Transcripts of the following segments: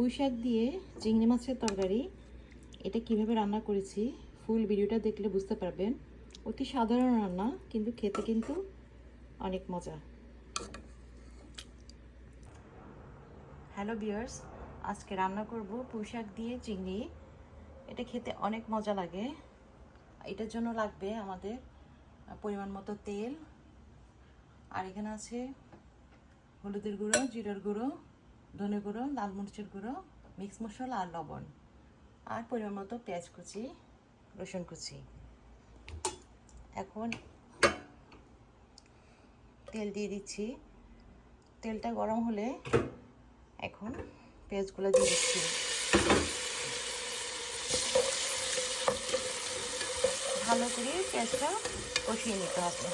পুঁই শাক দিয়ে চিংড়ি মাছের তরকারি, এটা কীভাবে রান্না করেছি, ফুল ভিডিওটা দেখলে বুঝতে পারবেন। অতি সাধারণ রান্না, কিন্তু খেতে কিন্তু অনেক মজা। হ্যালো বিয়ার্স আজকে রান্না করব পুঁই শাক দিয়ে চিংড়ি। এটা খেতে অনেক মজা লাগে। এটার জন্য লাগবে আমাদের পরিমাণ মতো তেল। আর এখানে আছে হলুদের গুঁড়ো, জিরার গুঁড়ো। ধনে গুঁড়ো, লাল মরিচের গুঁড়ো মিক্স মশলা আর লবণ। আর পরিমাণ মতো পেঁয়াজ কুচি, রসুন কুচি। এখন তেল দিয়ে দিচ্ছি। তেলটা গরম হলে এখন পেঁয়াজগুলো দিয়ে দিচ্ছি। ভালো করে পেঁয়াজটা কষিয়ে নিতে হবে।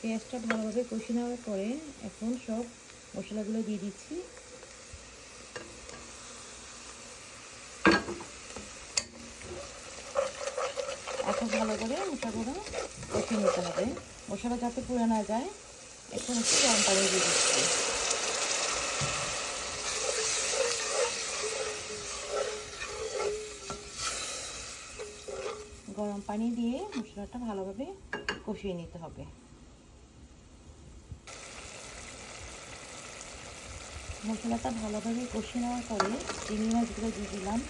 পেঁয়াজটা ভালোভাবে কষিয়ে নেওয়ার পরে এখন সব মশলাগুলো দিয়ে দিচ্ছি। এখন ভালো করে মশলাগুলো কষিয়ে নিতে হবে। মশলা যাতে পুড়ে না যায়, এখন একটু গরম পানি দিয়ে দিচ্ছি। গরম পানি দিয়ে মশলাটা ভালোভাবে কষিয়ে নিতে হবে। মশলাটা ভালোভাবে কষিয়ে নেওয়ার পরে চিংড়ি মাছগুলো দিয়ে দিলাম।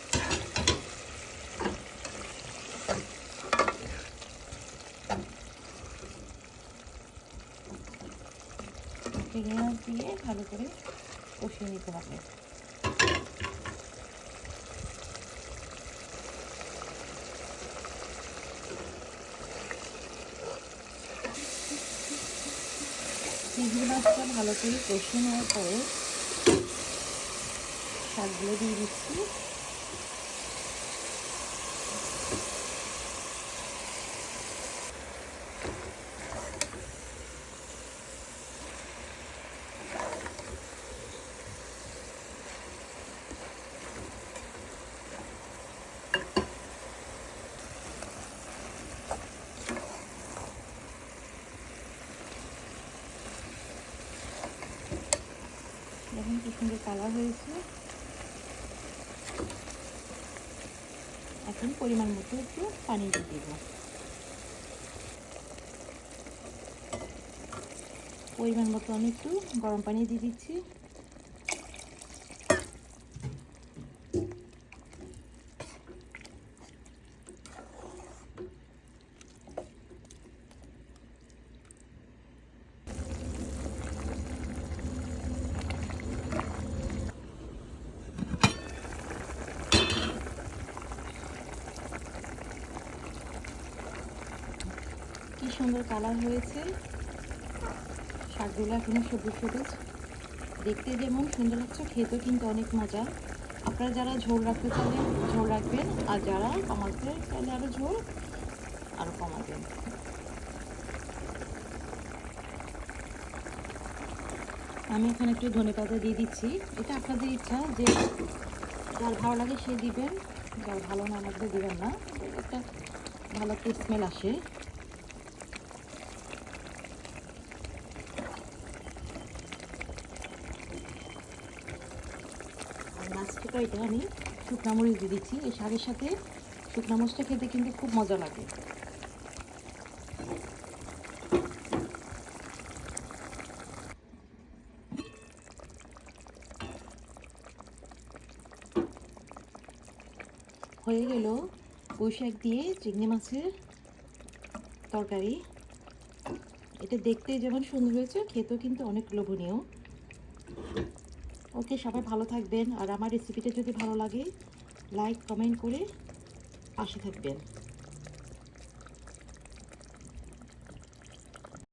চিংড়ি মাছ দিয়ে ভালো করে কষিয়ে নিতে হবে। চিংড়ি মাছটা ভালো করে কষিয়ে নেওয়ার পরে শাকগুলো দিয়ে দিচ্ছি। কালার হয়েছে। এখন পরিমাণ মতো একটু পানি দিয়ে দেব। পরিমাণ মতো আমি একটু গরম পানি দিয়ে দিচ্ছি। সুন্দর কালার হয়েছে। শাকগুলো এখনও সবুজ সবুজ। দেখতে যেমন সুন্দর লাগছে, খেতেও কিন্তু অনেক মজা। আপনারা যারা ঝোল রাখতে চাইলে ঝোল রাখবেন, আর যারা কমাতে চাইলে আরও ঝোল আরও কমাবেন। আমি এখানে একটু ধনে পাতা দিয়ে দিচ্ছি। এটা আপনাদের ইচ্ছা যে যার ভালো লাগে সে দিবেন, যার ভালো না লাগলে দিবেন না। একটা ভালো একটা স্মেল আসে। লাস্টে কয়টা আমি শুকনা মরিচ দিয়ে দিচ্ছি। এই শাকের সাথে শুকনা মরিচটা খেতে কিন্তু খুব মজা লাগে। হয়ে গেল শাক দিয়ে চিংড়ি মাছের তরকারি। এটা দেখতে যেমন সুন্দর হয়েছে, খেতেও কিন্তু অনেক লোভনীয়। ওকে, সবাই ভালো থাকবেন। আর আমার রেসিপিটা যদি ভালো লাগে লাইক কমেন্ট করে পাশে থাকবেন।